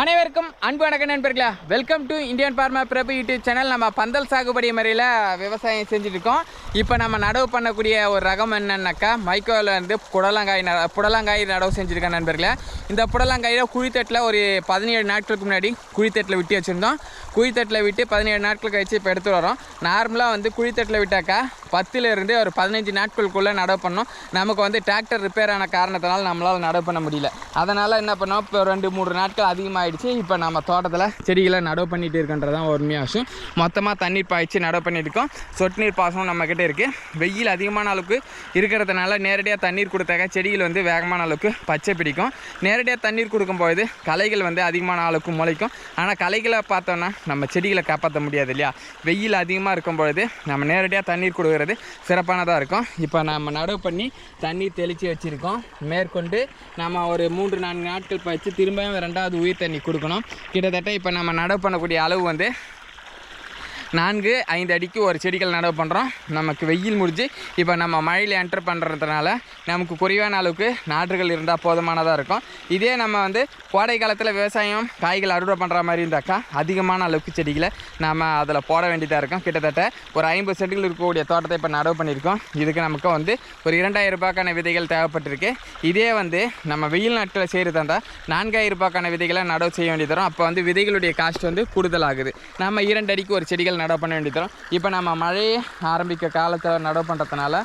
அனைவருக்கும் அன்பு வணக்கம் நண்பர்களே. Welcome to Indian farmer Prabhu YouTube channel நம்ம பந்தல் சாகுபடி முறையில் விவசாயம் செஞ்சுட்ருக்கோம் இப்போ நம்ம நடவு பண்ணக்கூடிய ஒரு ரகம் என்னன்னாக்கா மைக்கோவில் இருந்து புடலங்காய் ந புடலங்காய் நடவு செஞ்சுருக்கேன் நண்பர்களே. இந்த புடலங்காயில் குழித்தட்டில் ஒரு பதினேழு நாட்களுக்கு முன்னாடி குழித்தட்டில் விட்டு வச்சுருந்தோம். குழித்தட்டில் விட்டு பதினேழு நாட்கள் கழிச்சு இப்போ எடுத்து வரோம். நார்மலாக வந்து குழித்தட்டில் விட்டாக்கா பத்துலேருந்து ஒரு பதினஞ்சு நாட்களுக்குள்ளே நடவு பண்ணோம். நமக்கு வந்து டிராக்டர் ரிப்பேர் ஆன காரணத்தினால நம்மளால் நடவு பண்ண முடியல. அதனால் என்ன பண்ணோம்? இப்போ ரெண்டு மூணு நாட்கள் அதிகமாக ஆகிடுச்சு இப்போ நம்ம தோட்டத்தில் செடிகளை நடவு பண்ணிகிட்டு இருக்கன்றதான் உண்மையாக விஷயம். மொத்தமாக தண்ணீர் பாய்ச்சி நடவு பண்ணியிருக்கோம். சொட்டு நீர் பாசனம் நம்மக்கிட்ட இருக்குது வெயில் அதிகமான அளவுக்கு இருக்கிறதுனால நேரடியாக தண்ணீர் கொடுத்தாக்க செடிகள் வந்து வேகமான அளவுக்கு பச்சை பிடிக்கும். நேரடியாக தண்ணீர் கொடுக்கும்போது களைகள் வந்து அதிகமான அளவுக்கு முளைக்கும். ஆனால் களைகளை பார்த்தோன்னா நம்ம செடிகளை காப்பாற்ற முடியாது இல்லையா? வெயில் அதிகமாக இருக்கும் பொழுது நம்ம நேரடியாக தண்ணீர் கொடுக்கறது சிறப்பானதாக இருக்கும். இப்போ நம்ம நடவு பண்ணி தண்ணீர் தெளித்து வச்சுருக்கோம். மேற்கொண்டு நம்ம ஒரு மூன்று நான்கு நாட்கள் பயிற்சி திரும்பவும் ரெண்டாவது உயிர் தண்ணி கொடுக்கணும். கிட்டத்தட்ட இப்போ நம்ம நடவு பண்ணக்கூடிய அளவு வந்து நான்கு ஐந்து அடிக்கு ஒரு செடிகள் நடவு பண்ணுறோம் நமக்கு வெயில் முடிஞ்சு இப்போ நம்ம மழையில் என்டர் பண்ணுறதுனால நமக்கு குறைவான அளவுக்கு நாற்றுகள் இருந்தால் போதுமானதாக இருக்கும். இதே நம்ம வந்து கோடை காலத்தில் விவசாயம் காய்கள் அறுவடை பண்ணுற மாதிரி இருந்தாக்கா அதிகமான அளவுக்கு செடிகளை நம்ம அதில் போட வேண்டியதாக இருக்கும். கிட்டத்தட்ட ஒரு ஐம்பது செடிகள் இருக்கக்கூடிய தோட்டத்தை இப்போ நடவு பண்ணியிருக்கோம். இதுக்கு நமக்கு வந்து ஒரு இரண்டாயிரம் ரூபாய்க்கான விதைகள் தேவைப்பட்டிருக்கு. இதே வந்து நம்ம வெயில் நாட்டில் செய்கிறதா இருந்தால் நான்காயிரம் ரூபாய்க்கான விதைகளை நடவு செய்ய வேண்டியது தரும் அப்போ வந்து விதைகளுடைய காஸ்ட் வந்து கூடுதலாகுது. நம்ம இரண்டு அடிக்கு ஒரு செடிகள் நடவு பண்ண வேண்டியது இப்போ நம்ம மழையே ஆரம்பிக்க காலத்தில் நடவு பண்ணுறதுனால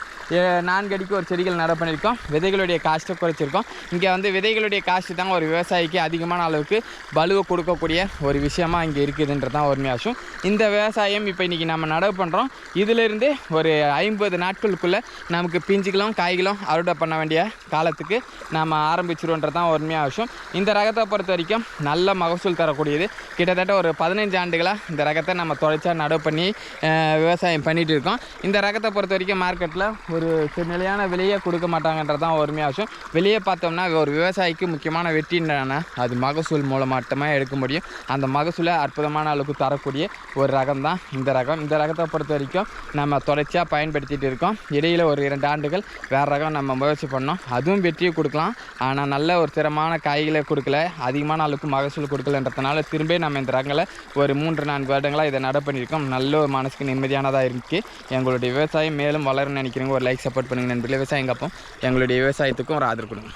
நான்கு அடிக்கு ஒரு செடிகள் நடவு பண்ணியிருக்கோம். விதைகளுடைய காஸ்ட்டை குறைச்சிருக்கோம். இங்கே வந்து விதைகளுடைய காஸ்ட்டு தான் ஒரு விவசாயிக்கு அதிகமான அளவுக்கு பலுவை கொடுக்கக்கூடிய ஒரு விஷயமாக இங்கே இருக்குதுன்றது தான் உண்மையாகும் இந்த விவசாயம் இப்போ இன்றைக்கி நம்ம நடவு பண்ணுறோம் இதிலிருந்து ஒரு ஐம்பது நாட்களுக்குள்ளே நமக்கு பிஞ்சுகளும் காய்களும் அறுவடை பண்ண வேண்டிய காலத்துக்கு நாம் ஆரம்பிச்சிருவோன்றது தான் உண்மையாக அவசியம் இந்த ரகத்தை பொறுத்த வரைக்கும் நல்ல மகசூல் தரக்கூடியது. கிட்டத்தட்ட ஒரு பதினஞ்சு ஆண்டுகளாக இந்த ரகத்தை நம்ம தொலைச்சா நடவு பண்ணி விவசாயம் பண்ணிகிட்டு இருக்கோம். இந்த ரகத்தை பொறுத்த வரைக்கும் மார்க்கெட்டில் ஒரு நிலையான விலையை கொடுக்க மாட்டாங்கன்றது தான் ஒருமையாக விஷயம் வெளியே பார்த்தோம்னா ஒரு விவசாயிக்கு முக்கியமான வெற்றி என்னன்னா அது மகசூல் மூலம் மட்டுமே எடுக்க முடியும். அந்த மகசூலை அற்புதமான அளவுக்கு தரக்கூடிய ஒரு ரகம் தான் இந்த ரகம். இந்த ரகத்தை பொறுத்த வரைக்கும் நம்ம தொடர்ச்சியாக பயன்படுத்திகிட்டு இருக்கோம். இடையில் ஒரு இரண்டு ஆண்டுகள் வேறு ரகம் நம்ம முயற்சி பண்ணோம். அதுவும் வெற்றியை கொடுக்கலாம். ஆனால் நல்ல ஒரு திறமான காய்களை கொடுக்கல அதிகமான அளவுக்கு மகசூல் கொடுக்கலன்றதுனால திரும்ப நம்ம இந்த ரகங்களை ஒரு மூன்று நான்கு வருடங்களாக இதை நட பண்ணியிருக்கோம் நல்ல ஒரு மனசுக்கு நிம்மதியானதாக இருக்குது எங்களுடைய விவசாயம் மேலும் வளரும்னு நினைக்கிறவங்க ஒரு லைக் சப்போர்ட் பண்ணுங்க நண்பர்களே. விவசாயம் காப்போம். எங்களுடைய விவசாயத்துக்கும் ஒரு ஆதரவு கொடுங்க.